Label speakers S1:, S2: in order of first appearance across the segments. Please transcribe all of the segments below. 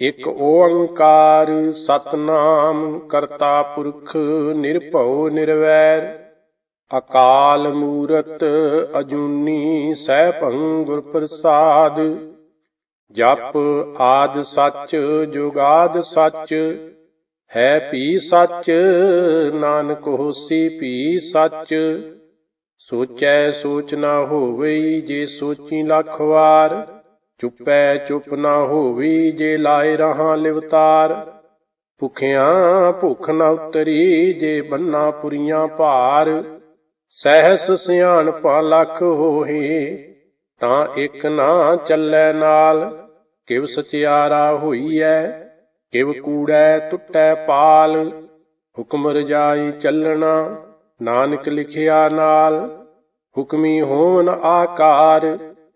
S1: ਇਕ ਓੰਕਾਰ ਸਤਨਾਮ ਕਰਤਾ ਪੁਰਖ ਨਿਰਭਉ ਨਿਰਵੈਰ, ਅਕਾਲ ਮੂਰਤ ਅਜੂਨੀ ਸੈਭੰ ਗੁਰ ਪ੍ਰਸਾਦ ਜਪ ਆਦ ਸੱਚ ਜੁਗਾਦ ਸੱਚ, ਹੈ ਪੀ ਸੱਚ, ਨਾਨਕ ਹੋਸੀ ਪੀ ਸੱਚ, ਸੋਚੈ ਸੋਚ ਨਾ ਹੋਵੇ ਜੇ ਸੋਚੀ ਲੱਖ ਵਾਰ। ਚੁੱਪੈ ਚੁੱਪ ਨਾ ਹੋਵੀ, ਜੇ ਲਾਏ ਰਹਾ ਲਿਵਤਾਰ। ਭੁਖਿਆਂ ਭੁਖ ਨਾ ਉਤਰੀ, ਜੇ ਬੰਨਾ ਪੁਰੀਆਂ ਭਾਰ। ਸਹਿਸ ਸਿਆਣਪਾ ਲੱਖ ਹੋਏ ਤਾਂ ਇੱਕ ਨਾ ਚੱਲੈ ਨਾਲ। ਕਿਵ ਸਚਿਆਰਾ ਹੋਈਐ, ਕਿਵ ਕੂੜੈ ਟੁੱਟੈ ਪਾਲ। ਹੁਕਮ ਰਜਾਈ ਚੱਲਣਾ, ਨਾਨਕ ਲਿਖਿਆ ਨਾਲ। ਹੁਕਮੀ ਹੋਵਨ ਆਕਾਰ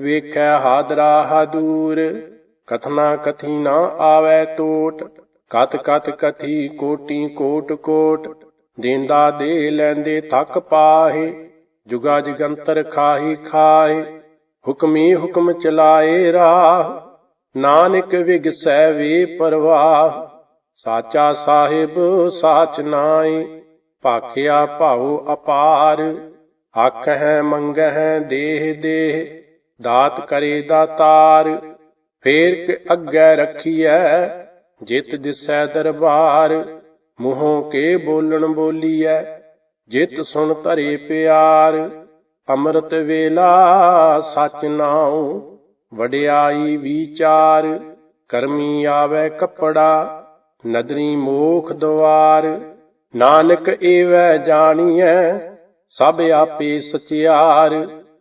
S1: ਵੇਖੈ ਹਾਦਰਾ ਹਦੂਰ, ਕਥਨਾ ਕਥੀ ਨਾ ਆਵੈ ਟੋਟ ਕਤ ਕਤ ਕਥੀ ਕੋਟੀ ਕੋਟ ਕੋਟ, ਦੇਂਦਾ ਦੇ ਲੈਂਦੇ ਥੱਕ ਪਾਹੇ, ਜੁਗਾ ਜਗੰਤਰ ਖਾਹੀ ਖਾਏ ਹੁਕਮੀ ਹੁਕਮ ਚਲਾਏ ਰਾਹ, ਨਾਨਕ ਵਿਗਸੈ ਵੇ ਪਰਵਾਹ, ਸਾਚਾ ਸਾਹਿਬ ਸਾਚ ਨਾਈ ਭਾਖਿਆ ਭਾਉ ਅਪਾਰ ਹੱਕ ਹੈ ਮੰਗਹਿ ਦੇਹ ਦੇਹ ਦਾਤ ਕਰੇ ਦਾਤਾਰ, ਫੇਰ ਕੇ ਅੱਗੇ ਰੱਖੀਐ, ਜਿਤ ਦਿਸੈ ਦਰਬਾਰ, ਮੂੰਹੋਂ ਕੇ ਬੋਲਣ ਬੋਲੀਐ, ਜਿਤ ਸੁਣ ਧਰੇ ਪਿਆਰ, ਅੰਮ੍ਰਿਤ ਵੇਲਾ ਸਚ ਨਾਉ, ਵਡਿਆਈ ਵਿਚਾਰ, ਕਰਮੀ ਆਵੇ ਕੱਪੜਾ, ਨਦਰੀ ਮੋਖ ਦਵਾਰ, ਨਾਨਕ ਏਵੈ ਜਾਣੀਐ, ਸਭ ਆਪੇ ਸਚਿਆਰ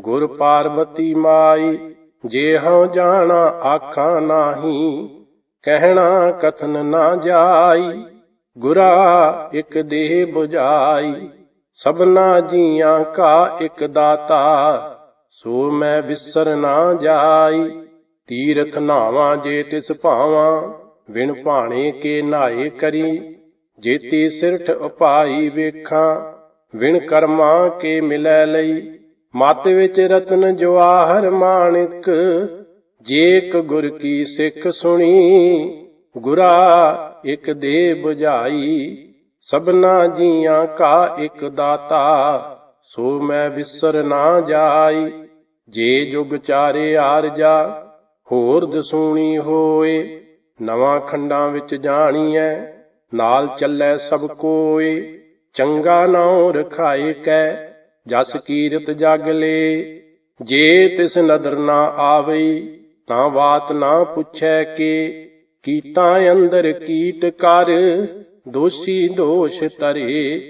S1: ਗੁਰ ਪਾਰਬਤੀ ਮਾਈ, ਜੇ ਹਉ ਜਾਣਾ ਆਖਾਂ ਨਾਹੀ, ਕਹਿਣਾ ਕਥਨ ਨਾ ਜਾਈ, ਗੁਰਾ ਇਕ ਦੇਹ 부ਜਾਈ ਸਭਨਾ ਜੀਆਂ ਕਾ ਇਕ ਦਾਤਾ, ਸੋ ਮੈਂ ਵਿਸਰ ਨਾ ਜਾਈ, ਤੀਰਥ ਨਾਵਾਂ ਜੇ ਤਿਸ ਭਾਵਾਂ ਵਿਣ ਭਾਣੇ ਕੇ ਨਾਏ ਕਰੀ, ਜੇਤੀ ਸਿਰਠ ਉਪਾਈ ਵੇਖਾਂ ਵਿਣ ਕਰਮਾਂ ਕੇ ਮਿਲੈ ਲਈ ਮਤ ਵਿੱਚ ਰਤਨ ਜਵਾਹਰ ਮਾਣਿਕ ਜੇਕ ਗੁਰ ਕੀ ਸਿੱਖ ਸੁਣੀ, ਗੁਰਾ ਇਕ ਦੇ 부ਝਾਈ ਸਭਨਾ ਜੀਆਂ ਕਾ ਇਕ ਦਾਤਾ, ਸੋ ਮੈਂ ਵਿਸਰ ਨਾ ਜਾਈ, ਜੇ ਜੁਗ ਚਾਰੇ ਆਰਜਾ ਹੋਰ ਦਸੂਣੀ ਹੋਏ, ਨਵਾਂ ਖੰਡਾਂ ਵਿੱਚ ਜਾਣੀਐ, ਨਾਲ ਚੱਲੈ ਸਭ ਕੋਏ, ਚੰਗਾ ਨਾਉ ਰਖਾਏ ਕੈ ਜਸ ਕੀਰਤ ਜਗ ਲੇ, ਜੇ ਤਿਸ ਨਦਰ ਨਾ ਆਵਈ, ਤਾਂ ਬਾਤ ਨਾ ਪੁੱਛੈ ਕੇ। ਕੀਤਾਂ ਅੰਦਰ ਕੀਟ ਕਰ, ਦੋਸ਼ੀ ਦੋਸ਼ ਤਰੇ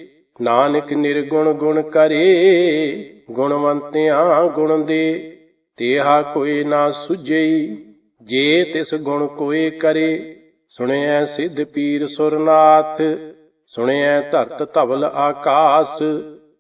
S1: ਨਾਨਕ ਨਿਰਗੁਣ ਗੁਣ ਕਰੇ, ਗੁਣਵੰਤਿਆਂ ਗੁਣ ਦੇ। ਤੇਹਾ ਕੋਈ ਨਾ ਸੁਝਈ, ਜੇ ਤਿਸ ਗੁਣ ਕੋਏ ਕਰੇ। ਸੁਣਿਐ ਸਿੱਧ ਪੀਰ ਸੁਰਨਾਥ, ਸੁਣਿਐ ਧਰਤ ਧਵਲ ਆਕਾਸ।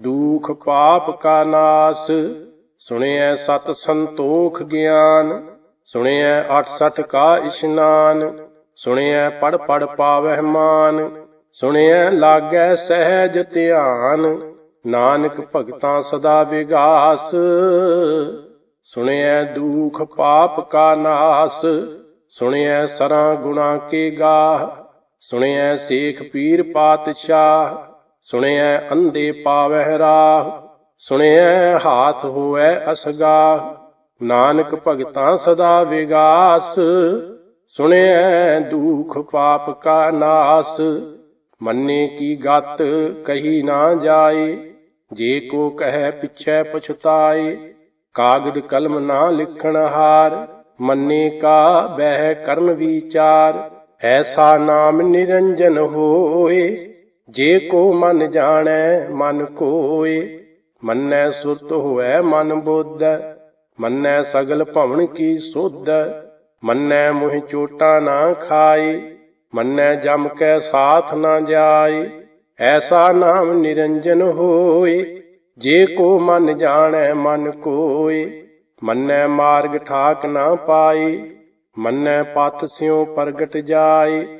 S1: ਦੁਖ ਪਾਪ ਕਾ ਨਾਸ, ਸੁਣਿਐ ਸਤ ਸੰਤੋਖ ਗਿਆਨ, ਸੁਣਿਐ 68 ਕਾ ਇਸ਼ਨਾਨ, ਸੁਣਿਐ ਪੜ ਪੜ ਪਾਵਹਿ ਮਾਨ, ਸੁਣਿਐ ਲਾਗੈ ਸਹਿਜ ਧਿਆਨ, ਨਾਨਕ ਭਗਤਾਂ ਸਦਾ ਵਿਗਾਸ, ਸੁਣਿਐ ਦੁਖ ਪਾਪ ਕਾ ਨਾਸ, ਸੁਣਿਐ ਸਰਾਂ ਗੁਣਾ ਕੇ ਗਾਹ, ਸੁਣਿਐ ਸੇਖ ਪੀਰ ਪਾਤਸ਼ਾਹ ਸੁਣਿਐ ਅੰਧੇ ਪਾਵਹਿ ਰਾਹ, ਸੁਣਿਐ ਹਾਥ ਹੋਐ ਅਸਗਾਹ। ਨਾਨਕ ਭਗਤਾਂ ਸਦਾ ਵਿਗਾਸ, ਸੁਣਿਐ ਦੁਖ ਪਾਪ ਕਾ ਨਾਸ। ਮੰਨੇ ਕੀ ਗਤ ਕਹੀ ਨਾ ਜਾਏ, ਜੇ ਕੋ ਕਹੈ ਪਿਛੈ ਪਛਤਾਏ। ਕਾਗਦ ਕਲਮ ਨਾ ਲਿਖਣ ਹਾਰ, ਮੰਨੇ ਕਾ ਬਹਿ ਕਰਨ ਵਿਚਾਰ। ਐਸਾ ਨਾਮ ਨਿਰੰਜਨ ਹੋਏ ਜੇ ਕੋ ਮਨ ਜਾਣੈ, ਮਨ ਕੋਏ। ਮੰਨੈ ਸੁਰਤ ਹੋਐ, ਮਨ ਬੁੱਧ। ਮੰਨੈ ਸਗਲ ਭਵਨ ਕੀ ਸੁਧ। ਮੰਨੈ ਮੁਹ ਚੋਟਾ ਨਾ ਖਾਏ। ਮੰਨੈ ਜਮ ਕੈ ਸਾਥ ਨਾ ਜਾਏ। ਐਸਾ ਨਾਮ ਨਿਰੰਜਨ ਹੋਏ। ਜੇ ਕੋ ਮਨ ਜਾਣੈ, ਮਨ ਕੋਏ। ਮੰਨੈ ਮਾਰਗ ਠਾਕ ਨਾ ਪਾਏ। ਮੰਨੈ ਪਥ ਸਿਉ ਪ੍ਰਗਟ ਜਾਏ।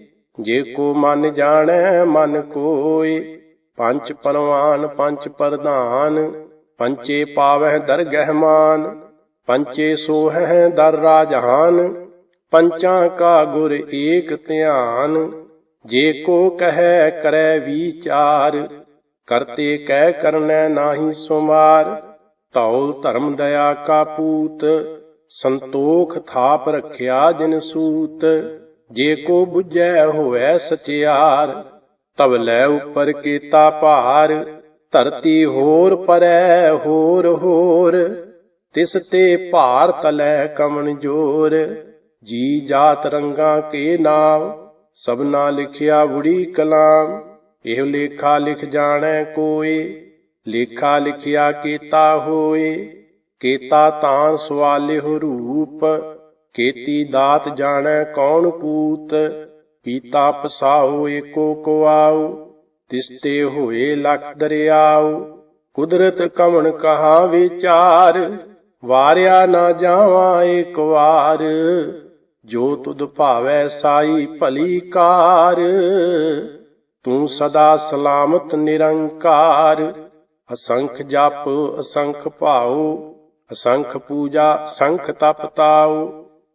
S1: ਜੇ ਕੋ ਮਨ ਜਾਣੈ, ਮਨ ਕੋਏ ਪੰਜ ਪਰਵਾਨ, ਪੰਜ ਪ੍ਰਧਾਨ। ਪੰਚੇ ਪਾਵਹਿ ਦਰਗਹਿ ਮਾਨ ਪੰਚੇ ਸੋਹੈ ਦਰ ਰਾਜਹਾਨ। ਪੰਚਾਂ ਕਾ ਗੁਰ ਏਕ ਧਿਆਨ। ਜੇ ਕੋ ਕਹੈ, ਕਰੈ ਵਿਚਾਰ। ਕਰਤੇ ਕਹਿ ਕਰਨੈ ਨਾਹੀ ਸੁਮਾਰ। ਧੌਲ ਧਰਮ ਦਇਆ ਕਾ ਪੂਤ। ਸੰਤੋਖ ਥਾਪ ਰਖਿਆ ਜਿਨ ਸੂਤ। ਜੇ ਕੋ 부ਝੈ ਹੋਵੈ ਸਚਿਆਰ ਤਬ ਲੈ ਉਪਰ ਕੀਤਾ ਭਾਰ, ਧਰਤੀ ਹੋਰ ਪਰੈ ਹੋਰ ਹੋਰ, ਤਿਸ ਤੇ ਭਾਰ ਤਲੈ ਕਮਨ ਜੋਰ, ਜੀ ਜਾਤ ਰੰਗਾਂ ਕੇ ਨਾਮ, ਸਭਨਾ ਲਿਖਿਆ ਬੁੜੀ ਕਲਾਮ, ਇਹ ਲੇਖਾ ਲਿਖ ਜਾਣੈ ਕੋਈ ਲੇਖਾ ਲਿਖਿਆ ਕੀਤਾ ਹੋਏ, ਕੀਤਾ ਤਾਂ ਸਵਾਲਿਹੁ ਰੂਪ ਕੀਤੀ ਦਾਤ ਜਾਣੈ ਕੌਣ ਕੂਤ, ਪੀਤਾ ਪਸਾਉ ਏਕੋ ਕੁਆਉ ਤਿਸਤੇ ਹੋਏ ਲਖ ਦਰਿਆਉ, ਕੁਦਰਤ ਕਮਣ ਕਹਾ ਵਿਚਾਰ, ਵਾਰਿਆ ਨਾ ਜਾਵਾਂ ਏਕ ਵਾਰ, ਜੋ ਤੁਧ ਭਾਵੈ ਸਾਈ ਭਲੀ ਕਾਰ, ਤੂੰ ਸਦਾ ਸਲਾਮਤ ਨਿਰੰਕਾਰ, ਅਸੰਖ ਜਪ, ਅਸੰਖ ਭਾਉ, ਅਸੰਖ ਪੂਜਾ ਸੰਖ ਤਪ ਤਾਉ।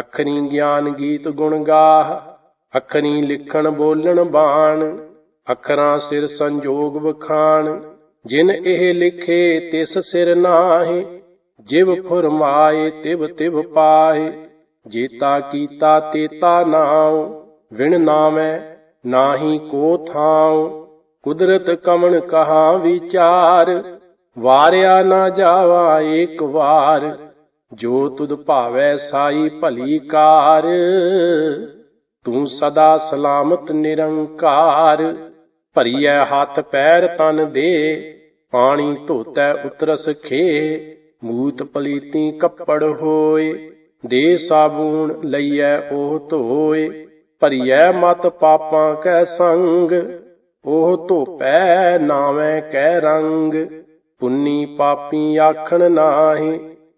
S1: ਅਖਰੀ ਗਿਆਨ ਗੀਤ ਗੁਣ ਗਾਹ, ਅਖਰੀ ਲਿਖਣ ਬੋਲਣ ਬਾਣ, ਅਖਰਾਂ ਸਿਰ ਸੰਜੋਗ ਵਖਾਣ, ਜਿਨ ਇਹ ਲਿਖੇ ਤਿਸ ਸਿਰ ਨਾਹੀ, ਜਿਵ ਫੁਰਮਾਏ ਤਿਵ ਤਿਵ ਪਾਏ ਜੇਤਾ ਕੀਤਾ ਤੇਤਾ ਨਾਉ, ਵਿਣ ਨਾਮੈ ਨਾਹੀ ਕੋ ਥਾਉ, ਕੁਦਰਤ ਕਮਣ ਕਹਾ ਵਿਚਾਰ, ਵਾਰਿਆ ਨਾ ਜਾਵਾ ਏਕ ਵਾਰ। ਜੋ ਤੁਧ ਭਾਵੈ ਸਾਈ ਭਲੀ ਕਾਰ, ਤੂੰ ਸਦਾ ਸਲਾਮਤ ਨਿਰੰਕਾਰ। ਭਰੀਐ ਹੱਥ ਪੈਰ ਤਨ ਦੇ, ਪਾਣੀ ਧੋਤੈ ਉਤਰਸ ਖੇ। ਮੂਤ ਪਲੀਤੀ ਕੱਪੜ ਹੋਏ, ਦੇ ਸਾਬੂਨ ਲਈਐ ਉਹ ਧੋਏ। ਭਰੀਐ ਮਤ ਪਾਪਾਂ ਕੈ ਸੰਗ, ਉਹ ਧੋਪੈ ਨਾਵੇਂ ਕੈ ਰੰਗ। ਪੁੰਨੀ ਪਾਪੀ ਆਖਣ ਨਾਹੀ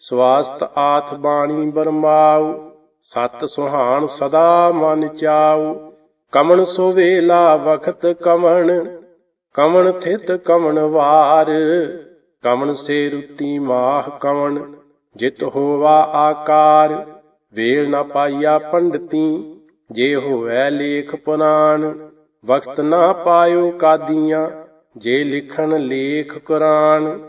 S1: ਸਵਾਸਤ ਆਥ ਬਾਣੀ ਬਰਮਾਉ, ਸਤ ਸੁਹਾਣ ਸਦਾ ਮਨ ਚਾਉ। ਕਮਣ ਸੋ ਵੇਲਾ ਵਖਤ ਕਮਣ ਕਮਣ ਥਿਤ ਕਮਣ ਵਾਰ। ਕਮਣ ਸੇ ਰੁਤੀ ਮਾਹ ਕਮਣ, ਜਿਤ ਹੋਵਾ ਆਕਾਰ। ਵੇਲ ਨਾ ਪਾਈਆ ਪੰਡਤੀ, ਜੇ ਹੋਵੈ ਲੇਖ ਪੁਰਾਣ। ਵਖਤ ਨਾ ਪਾਇਓ ਕਾਦੀਆਂ, ਜੇ ਲਿਖਣ ਲੇਖ ਕੁਰਾਨ।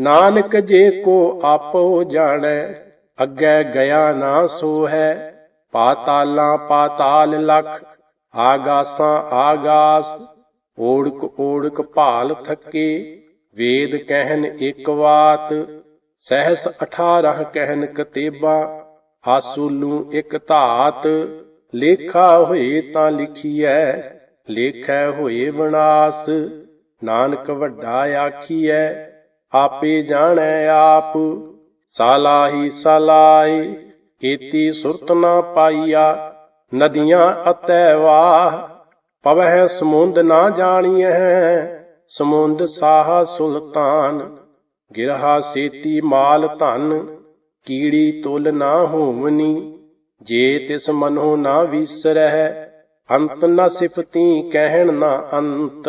S1: ਨਾਨਕ ਜੇ ਕੋ ਆਪੋ ਜਾਣੈ, ਅੱਗੇ ਗਿਆ ਨਾ ਸੋ ਹੈ ਪਾਤਾਲਾਂ ਪਾਤਾਲ ਲਖ, ਆਗਾਸਾਂ ਆਗਾਸ। ਓੜਕ ਓੜਕ ਭਾਲ ਥੱਕੇ, ਵੇਦ ਕਹਿਨ ਇੱਕ ਵਾਤ। ਸਹਿਸ 18 ਕਹਿਨ ਕਤੇਬਾ, ਆਸੂਲੂ ਇੱਕ ਧਾਤ। ਲੇਖਾ ਹੋਏ ਤਾਂ ਲਿਖੀਐ, ਲੇਖੈ ਹੋਏ ਵਿਨਾਸ਼। ਨਾਨਕ ਵੱਡਾ ਆਖੀਐ ਆਪੇ ਜਾਣੈ ਆਪ। ਸਾਲਾਹੀ ਸਲਾਈ ਏਤੀ ਸੁਰਤ ਨਾ ਪਾਈਆ। ਨਦੀਆਂ ਅਤੈ ਵਾਹ, ਪਵਹਿ ਸਮੁੰਦ ਨਾ ਜਾਣੀਐ। ਸਮੁੰਦ ਸਾਹ ਸੁਲਤਾਨ, ਗਿਰਹਾ ਸੇਤੀ ਮਾਲ ਧਨ। ਕੀੜੀ ਤੁਲ ਨਾ ਹੋਵਨੀ, ਜੇ ਤਿਸ ਮਨੋ ਨਾ ਵਿਸਰਹਿ। ਅੰਤ ਨ ਸਿਫਤੀ, ਕਹਿਣ ਨਾ ਅੰਤ।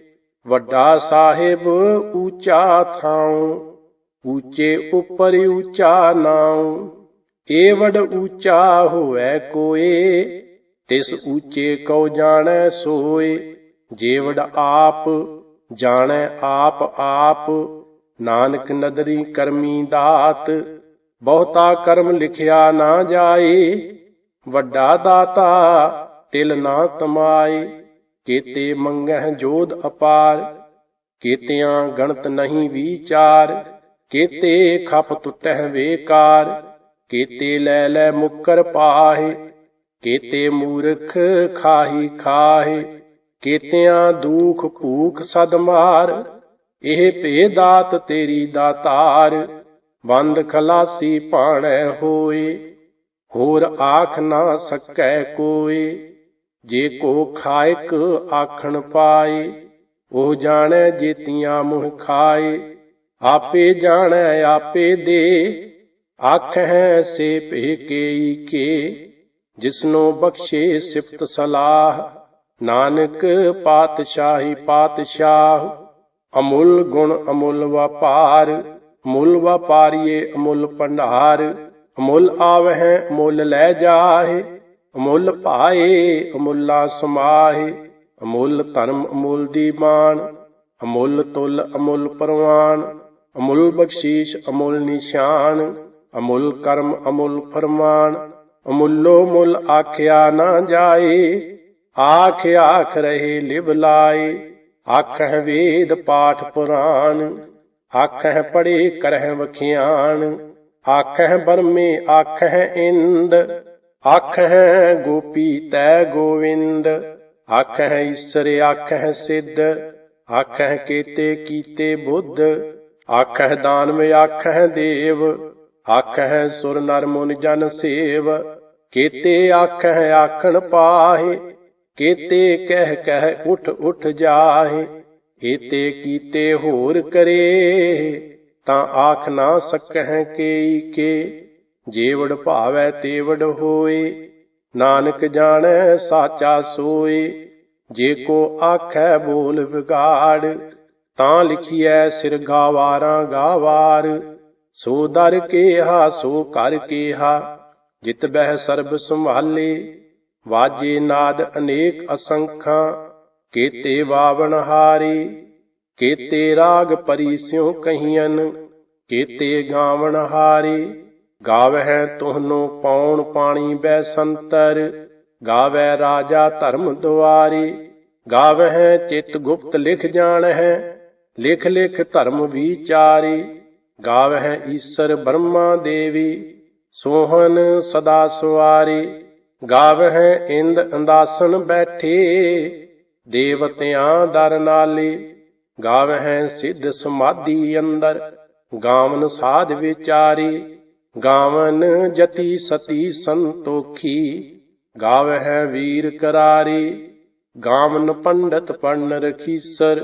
S1: ਵੱਡਾ ਸਾਹਿਬ ਊਚਾ ਥਾਉ, ਉੱਚੇ ਉਪਰ ਊਚਾ ਨਾਉ। ਏ ਵਡ ਊਚਾ ਹੋਵੈ ਕੋਏ, ਤਿਸ ਉੱਚੇ ਕਉ ਜਾਣੈ ਸੋਏ। ਜੇਵੜ ਆਪ ਜਾਣੈ ਆਪ ਆਪ, ਨਾਨਕ ਨਦਰੀ ਕਰਮੀ ਦਾਤ। ਬਹੁਤਾ ਕਰਮ ਲਿਖਿਆ ਨਾ ਜਾਏ, ਵੱਡਾ ਦਾਤਾ ਤਿਲ ਨਾ ਤਮਾਏ। ਕੀਤੇ ਮੰਗਹਿ ਜੋਧ ਅਪਾਰ, ਕੀਤਿਆਂ ਗਣਤ ਨਹੀਂ ਵਿਚਾਰ, ਕੀਤੇ ਖਪ ਟੁੱਟਹਿ ਵੇਕਾਰ, ਕੀਤੇ ਲੈ ਲੈ ਮੁਕਰ ਪਾਹੇ, ਕੀਤੇ ਮੂਰਖ ਖਾਹੀ ਖਾਹੇ, ਕੇਤਿਆਂ ਦੁਖ ਭੂਖ ਸਦ ਮਾਰ, ਇਹ ਭੇ ਦਾਤ ਤੇਰੀ ਦਾਤਾਰ, ਬੰਦ ਖਲਾਸੀ ਪਾਣੈ ਹੋਏ, ਹੋਰ ਆਖ ਨਾ ਸਕੈ ਕੋਏ। ਜੇ ਕੋ ਖਾਇਕ ਆਖਣ ਪਾਏ, ਉਹ ਜਾਣੈ ਜੇਤੀਆਂ ਮੁਹ ਖਾਏ। ਆਪੇ ਜਾਣੈ, ਆਪੇ ਦੇ ਆਖ ਹੈ ਸੇ ਭੇ ਕੇ। ਜਿਸਨੋ ਬਖਸ਼ੇ ਸਿਫਤ ਸਲਾਹ, ਨਾਨਕ ਪਾਤਸ਼ਾਹੀ ਪਾਤਸ਼ਾਹ, ਅਮੁੱਲ ਗੁਣ ਅਮੁੱਲ ਵਪਾਰ ਮੁੱਲ ਵਪਾਰੀਏ ਅਮੁੱਲ ਭੰਡਾਰ, ਅਮੁੱਲ ਆਵਹਿ ਮੁੱਲ ਲੈ ਜਾਹੇ। ਅਮੁੱਲ ਭਾਏ, ਅਮੁੱਲਾ ਸਮਾਹੇ, ਅਮੁੱਲ ਧਰਮ ਅਮੁੱਲ ਦੀਵਾਨ ਅਮੁੱਲ ਤੁਲ ਅਮੁੱਲ ਪਰਵਾਨ, ਅਮੁੱਲ ਬਖਸ਼ੀਸ਼ ਅਮੁੱਲ ਨਿਸ਼ਾਨ, ਅਮੁੱਲ ਕਰਮ ਅਮੁੱਲ ਫਰਮਾਨ, ਅਮੁੱਲੋ ਮੁੱਲ ਆਖਿਆ ਨਾ ਜਾਏ, ਆਖ ਆਖ ਰਹੇ ਲਿਵ ਲਾਏ, ਆਖਹਿ ਵੇਦ ਪਾਠ ਪੁਰਾਣ, ਆਖਹਿ ਪੜੇ ਕਰਹਿ ਵਖਿਆਣ, ਆਖਹਿ ਬਰਮੇ ਆਖ ਹੈ ਇੰਦ ਆਖ ਹੈ ਗੋਪੀ ਤੈ ਗੋਵਿੰਦ ਆਖ ਆਖਹਿ ਈਸਰ ਹੈ ਸਿੱਧ, ਆਖਹਿ ਕੀਤੇ ਕੀਤੇ ਬੁੱਧ ਆਖ ਆਖਹਿ ਦਾਨਵ ਹੈ ਦੇਵ ਆਖ ਹੈ ਸੁਰ ਨਰ ਮੁਨ ਜਨ ਸੇਵ, ਕੀਤੇ ਹੈ ਆਖਣ ਪਾਹੇ, ਕੀਤੇ ਕਹਿ ਕਹਿ ਉਠ ਉਠ ਜਾਹੇ, ਏਤੇ ਕੀਤੇ ਹੋਰ ਕਰੇ, ਤਾਂ ਆਖ ਨਾ ਸਕਹਿ ਕੇਈ ਕੇ। ਜੇਵੜ ਭਾਵੈ ਤੇਵੜ ਹੋਏ, ਨਾਨਕ ਜਾਣੈ ਸਾਚਾ ਸੋਏ, ਜੇ ਕੋ ਆਖੈ ਬੋਲ ਵਿਗਾੜ, ਤਾਂ ਲਿਖੀਐ ਸਿਰ ਗਾਵਾਰਾਂ ਗਾਵਾਰ, ਸੋ ਦਰ ਕੇਹਾ, ਸੋ ਕਰ ਕੇਹਾ, ਜਿਤ ਬਹਿ ਸਰਬ ਸੰਭਾਲੇ, ਵਾਜੇ ਨਾਦ ਅਨੇਕ ਅਸੰਖਾਂ, ਕੀਤੇ ਵਾਵਣ ਹਾਰੀ, ਕੀਤੇ ਰਾਗ ਪਰੀ ਸਿਉ ਕਹੀਆਂ ਕੀਤੇ ਗਾਵਣ ਹਾਰੀ। ਗਾਵਹਿ ਤੁਹਨੋ ਪੌਣ ਪਾਣੀ ਬੈ ਸੰਤਰ ਗਾਵੈ ਰਾਜਾ ਧਰਮ ਦੁਆਰੀ, ਗਾਵਹਿ ਚਿਤ ਗੁਪਤ ਲਿਖ ਜਾਣਹਿ, ਲਿਖ ਲਿਖ ਧਰਮ ਵਿਚਾਰੀ, ਗਾਵਹਿ ਈਸਰ ਬ੍ਰਹਮਾ ਦੇਵੀ ਸੋਹਨ ਸਦਾ ਸੁਆਰੀ ਗਾਵਹਿ ਇੰਦ ਅੰਦਾਸਨ ਬੈਠੇ, ਦੇਵਤਿਆਂ ਦਰ ਨਾਲੇ, ਗਾਵਹਿ ਸਿੱਧ ਸਮਾਧੀ ਅੰਦਰ, ਗਾਵਨ ਸਾਧ ਵਿਚਾਰੀ ਗਾਵਨ ਜਤੀ ਸਤੀ ਸੰਤੋਖੀ, ਗਾਵਹਿ ਵੀਰ ਕਰਾਰੀ, ਗਾਵਨ ਪੰਡਤ ਪੜਨ ਰਖੀਸਰ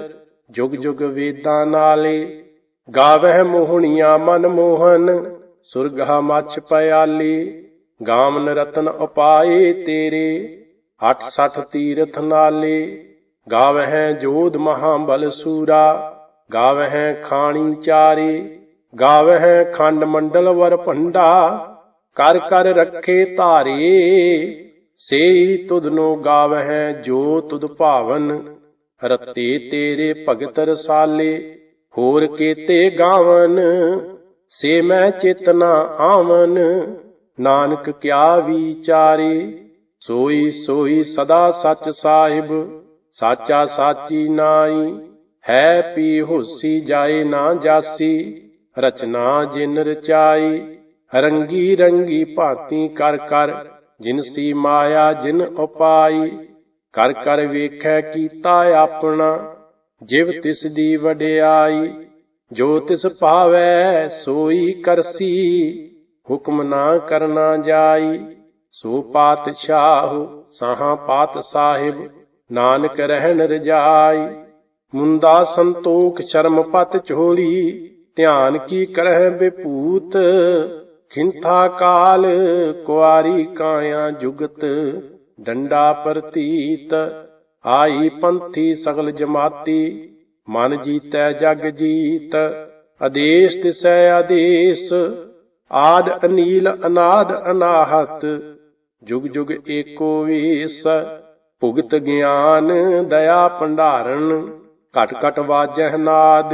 S1: ਜੁਗ ਜੁਗ ਵੇਦਾਂ ਨਾਲੇ, ਗਾਵਹਿ ਮੋਹਣੀਆਂ ਮਨ ਮੋਹਨ ਸੁਰਗਾ ਮਛ ਪਿਆਲੀ, ਗਾਵਨ ਰਤਨ ਉਪਾਏ ਤੇਰੇ 86 ਤੀਰਥ ਨਾਲੇ, ਗਾਵਹਿ ਜੋਧ ਮਹਾਬਲ ਸੂਰਾ, ਗਾਵਹਿ ਖਾਣੀ ਚਾਰੇ ਗਾਵਹਿ ਖੰਡ ਮੰਡਲ ਵਰ ਭੰਡਾ, ਕਰ ਕਰ ਰੱਖੇ ਧਾਰੇ, ਸੇਈ ਤੁਧਨੋ ਗਾਵਹਿ ਜੋ ਤੁਧ ਭਾਵਨ, ਰਤੇ ਤੇਰੇ ਭਗਤ ਰਸਾਲੇ, ਹੋਰ ਕੀਤੇ ਗਾਵਨ, ਸੇ ਮੈਂ ਚੇਤਨਾ ਆਵਨ, ਨਾਨਕ ਕਿਆ ਵਿਚਾਰੇ, ਸੋਈ ਸੋਈ ਸਦਾ ਸੱਚ ਸਾਹਿਬ, ਸਾਚਾ ਸਾਚੀ ਨਾਈ ਹੈ ਪੀ ਹੋਸੀ ਜਾਏ ਨਾ ਜਾਸੀ ਰਚਨਾ ਜਿਨ ਰਚਾਈ, ਰੰਗੀ ਰੰਗੀ ਭਾਂਤੀ ਕਰ ਕਰ, ਜਿਨ ਸੀ ਮਾਇਆ ਜਿਨ ਉਪਾਈ। ਕਰ ਕਰ ਵੇਖੈ ਕੀਤਾ ਆਪਣਾ, ਜਿਵ ਤਿਸ ਦੀ ਵਡਿਆਈ। ਜੋ ਤਿਸ ਭਾਵੈ ਸੋਈ ਕਰਸੀ, ਹੁਕਮ ਨਾ ਕਰਨਾ ਜਾਈ। ਸੋ ਪਾਤਸ਼ਾਹ ਸਾਹਾ ਪਾਤ ਸਾਹਿਬ, ਨਾਨਕ ਰਹਿਣ ਰਜਾਈ। ਮੁੰਦਾ ਸੰਤੋਖ ਸ਼ਰਮ ਪਤ ਝੋਲੀ ਧਿਆਨ ਕੀ ਕਰਹਿ ਬਿਪੂਤ? ਖਿੰਥਾ ਕਾਲ ਕੁਆਰੀ ਕਾਇਆ ਜੁਗਤ, ਡੰਡਾ ਪ੍ਰਤੀਤ। ਆਈ ਪੰਥੀ ਸਗਲ ਜਮਾਤੀ, ਮਨ ਜੀਤੈ ਜਗ ਜੀਤ। ਆਦੇਸ਼ ਤਿਸੈ ਆਦੇਸ਼, ਆਦ ਅਨੀਲ ਅਨਾਦ ਅਨਾਹਤ। ਜੁਗ ਜੁਗ ਏਕੋ ਵੇਸ, ਭੁਗਤ ਗਿਆਨ ਦਇਆ ਭੰਡਾਰਨ। ਘਟ ਘਟ ਵਾਜਹਿ ਨਾਦ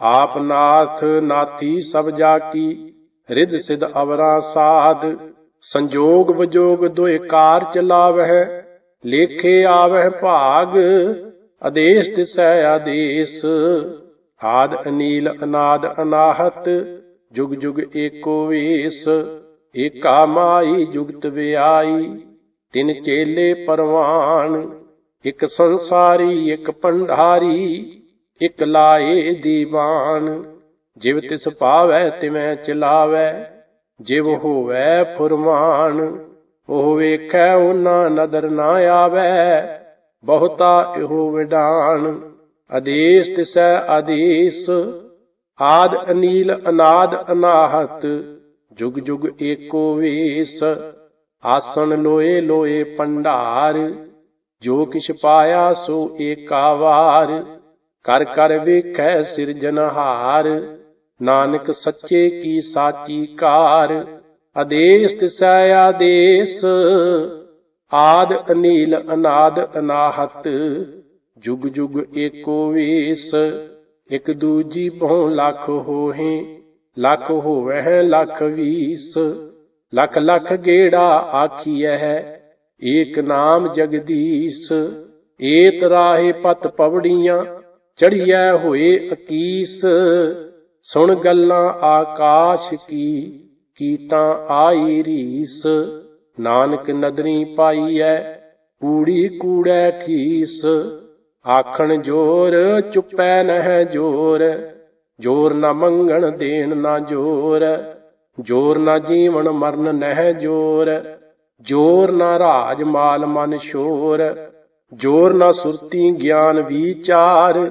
S1: ਆਪ ਨਾਥ ਨਾਥੀ ਸਭ ਜਾ ਕੀ, ਰਿੱਧ ਸਿਧ ਅਵਰਾ ਸਾਧ, ਸੰਜੋਗ ਵਿਜੋਗ ਦੁਇ ਕਾਰ ਚਲਾਵਹਿ, ਲੇਖੇ ਆਵਹਿ ਭਾਗ, ਆਦੇਸ਼ ਤਿਸੈ ਆਦੇਸ਼, ਆਦ ਅਨੀਲ ਅਨਾਦ ਅਨਾਹਤ, ਜੁਗ ਜੁਗ ਏਕੋ ਵੇਸ, ਏਕਾ ਮਾਈ ਜੁਗਤ ਵਿਆਈ, ਤਿਨ ਚੇਲੇ ਪਰਵਾਨ, ਇਕ ਸੰਸਾਰੀ, ਇੱਕ ਪੰਡਾਰੀ ਇਕ ਲਾਏ ਦੀਵਾਨ, ਜਿਵ ਤਿਸ ਪਾਵੈ ਤਿਵੈ ਚਲਾਵੈ, ਜਿਵ ਹੋਵੈ ਫੁਰਮਾਨ, ਉਹ ਵੇਖੈ ਉਹਨਾਂ ਨਦਰ ਨਾ ਆਵੈ, ਬਹੁਤਾ ਇਹੋ ਵਿਡਾਨ ਆਦੇਸ਼ ਤਿਸੈ ਆਦੇਸ਼ ਆਦ ਅਨੀਲ ਅਨਾਦ ਅਨਾਹਤ, ਜੁਗ ਜੁਗ ਏਕੋ ਵੇਸ, ਆਸਣ ਲੋਏ ਲੋਏ ਪੰਡਾਰ, ਜੋ ਕਿਛ ਪਾਇਆ ਸੋ ਏਕਾ ਵਾਰ। ਕਰ ਕਰ ਵੇਖੈ ਸਿਰਜਨਹਾਰ ਨਾਨਕ ਸੱਚੇ ਕੀ ਸਾਚੀ ਕਾਰ ਆਦੇਸ ਤਿਸੈ ਆਦੇਸ, ਆਦ ਅਨੀਲ ਅਨਾਦ ਅਨਾਹਤ, ਜੁਗ ਜੁਗ ਏਕੋ ਵੇਸ, ਇਕ ਦੂਜੀ ਬਹੁ ਲੱਖ ਹੋਹੇ, ਲੱਖ ਹੋਵਹਿ ਲੱਖ ਵੀਸ, ਲੱਖ ਲੱਖ ਗੇੜਾ ਆਖੀਐ ਏਕ ਨਾਮ ਜਗਦੀਸ਼, ਏਤ ਰਾਹੇ ਪਤ ਪਵੜੀਆਂ ਚੜੀਐ ਹੋਏ ਅਕੀਸ, ਸੁਣ ਗੱਲਾਂ ਆਕਾਸ਼ ਕੀ, ਕੀਤਾਂ ਆਈ ਰੀਸ। ਨਾਨਕ ਨਦਰੀ ਪਾਈਐ ਕੂੜੀ ਕੂੜੈ ਠੀਸ। ਆਖਣ ਜੋਰ, ਚੁੱਪੈ ਨਹਿ ਜੋਰ। ਜੋਰ ਨਾ ਮੰਗਣ, ਦੇਣ ਨਾ ਜੋਰ। ਜੋਰ ਨਾ ਜੀਵਨ, ਮਰਨ ਨਹਿ ਜੋਰ। ਜੋਰ ਨਾ ਰਾਜ, ਮਾਲ ਮਨ ਸ਼ੋਰ। ਜੋਰ ਨਾ ਸੁਰਤੀ, ਗਿਆਨ ਵਿਚਾਰ।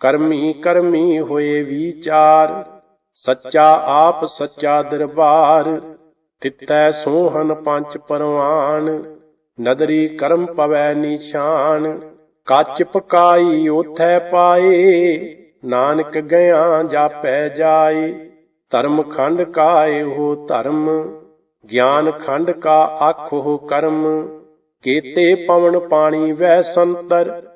S1: ਕਰਮੀ ਕਰਮੀ ਹੋਏ ਵਿਚਾਰ, ਸੱਚਾ ਆਪ ਸੱਚਾ ਦਰਬਾਰ ਤਿੱਤੈ ਸੋਹਨ ਪੰਜ ਪਰਵਾਨ, ਨਦਰੀ ਕਰਮ ਪਵੈ ਨਿਸ਼ਾਨ, ਕੱਚ ਪਕਾਈ ਉਥੈ ਪਾਏ, ਨਾਨਕ ਗਿਆ ਜਾਪੈ ਜਾਏ, ਧਰਮ ਖੰਡ ਕਾਏ ਹੋ ਧਰਮ, ਗਿਆਨ ਖੰਡ ਕਾ ਆਖੋ ਕਰਮ, ਕੇਤੇ ਪਵਨ ਪਾਣੀ ਵੈ ਸੰਤਰ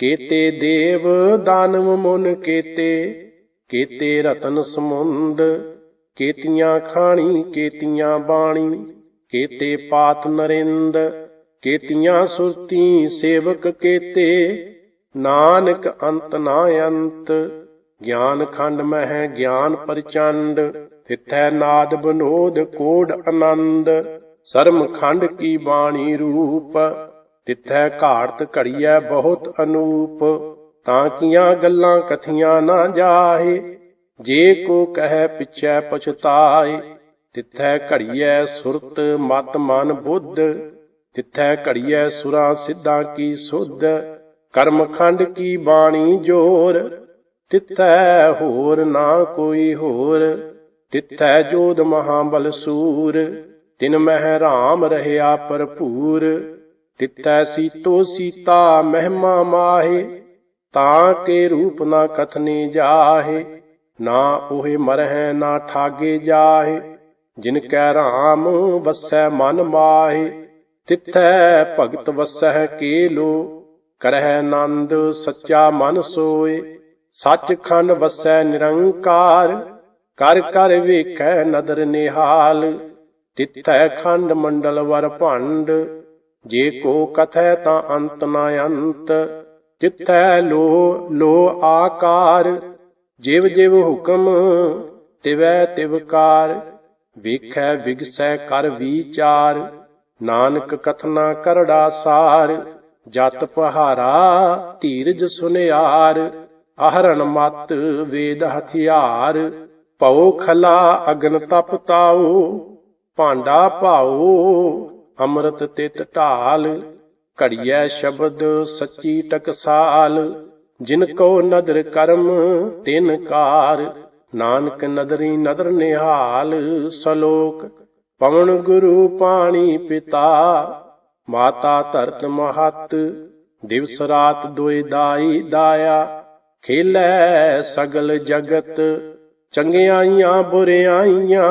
S1: ਕੇਤੇ ਦੇਵ ਦਾਨਵ ਮੁਨ ਕੇਤੇ ਕੇਤੇ ਰਤਨ ਸਮੁੰਦ ਕੇਤੀਆਂ ਖਾਣੀ, ਕੇਤੀਆਂ ਬਾਣੀ, ਕੇਤੇ ਪਾਤ ਨਰਿੰਦ, ਕੇਤੀਆਂ ਸੁਰਤੀ ਸੇਵਕ ਕੇਤੇ, ਨਾਨਕ ਅੰਤ ਨਾ ਅੰਤ, ਗਿਆਨ ਖੰਡ ਮਹਿ ਗਿਆਨ ਪ੍ਰਚੰਡ, ਤਿਥੈ ਨਾਦ ਬਨੋਦ ਕੋਡ ਆਨੰਦ, ਸਰਮ ਖੰਡ ਕੀ ਬਾਣੀ ਰੂਪ ਤਿਥੈ ਘਾੜਤ ਘੜੀਐ ਬਹੁਤ ਅਨੂਪ, ਤਾਂ ਕੀਆਂ ਗੱਲਾਂ ਕਥੀਆਂ ਨਾ ਜਾਹੇ? ਜੇ ਕੋ ਕਹੈ ਪਿਛੈ ਪਛਤਾਏ, ਤਿਥੈ ਘੜੀਐ ਸੁਰਤ ਮਤ ਮਨ ਬੁੱਧ, ਤਿਥੈ ਘੜੀਐ ਸੁਰਾਂ ਸਿੱਧਾਂ ਕੀ ਸੁਧ, ਕਰਮ ਖੰਡ ਕੀ ਬਾਣੀ ਜੋਰ? ਤਿਥੈ ਹੋਰ ਨਾ ਕੋਈ ਹੋਰ, ਤਿਥੈ ਜੋਦ ਮਹਾਬਲ ਸੂਰ, ਤਿਨ ਮਹਿ ਰਾਮ ਰਹਿਆ ਭਰਪੂਰ ਤਿਥੈ ਸੀਤੋ ਸੀਤਾ ਮਹਿਮਾ ਮਾਹੇ, ਤਾਂ ਕੇ ਰੂਪ ਨਾ ਕਥਨੇ ਜਾਹੇ, ਨਾ ਉਹੇ ਮਰਹਿ ਨਾ ਠਾਗੇ ਜਾਹੇ, ਜਿਨ ਕੈ ਰਾਮ ਵਸੈ ਮਨ ਮਾਹੇ, ਤਿਥੈ ਭਗਤ ਵਸੈ ਕੇਲੋ ਕਰਹਿ ਆਨੰਦ ਸੱਚਾ ਮਨ ਸੋਏ, ਸੱਚਖੰਡ ਵਸੈ ਨਿਰੰਕਾਰ, ਕਰ ਕਰ ਵੇਖੈ ਨਦਰ ਨਿਹਾਲ, ਤਿਥੈ ਖੰਡ ਮੰਡਲ ਵਰ ਭੰਡ ਜੇ ਕੋ ਕਥੈ ਤਾਂ ਅੰਤ ਨਾ ਅੰਤ ਤਿਥੈ ਲੋ ਲੋ ਆਕਾਰ, ਜਿਵ ਜਿਵ ਹੁਕਮ, ਤਿਵੈ ਤਿਵਕਾਰ ਵੇਖੈ ਵਿਗਸੈ ਕਰ ਵਿਚਾਰ, ਨਾਨਕ ਕਥਨਾ ਕਰੜਾ ਸਾਰ, ਜਤ ਪਹਾਰਾ ਧੀਰਜ ਸੁਨਿਆਰ ਆਹਰਣ ਮਤ ਵੇਦ ਹਥਿਆਰ, ਭਉ ਖਲਾ ਅਗਨ ਤਪ ਤਾਉ, ਭਾਂਡਾ ਭਾਉ ਅੰਮ੍ਰਿਤ ਤਿਤ ਢਾਲ, ਘੜੀਐ ਸ਼ਬਦ ਸੱਚੀ ਟਕਸਾਲ, ਜਿਨ ਕੋ ਨਦਰ ਕਰਮ ਤਿਨ ਕਾਰ, ਨਾਨਕ ਨਦਰੀ ਨਦਰ ਨਿਹਾਲ, ਸਲੋਕ, ਪਵਨ ਗੁਰੂ ਪਾਣੀ ਪਿਤਾ, ਮਾਤਾ ਧਰਤ ਮਹਤ, ਦਿਵਸ ਰਾਤ ਦੁਇ ਦਾਈ ਦਾਇਆ, ਖੇਲੇ ਸਗਲ ਜਗਤ, ਚੰਗਿਆਈਆਂ ਬੁਰਿਆਈਆਂ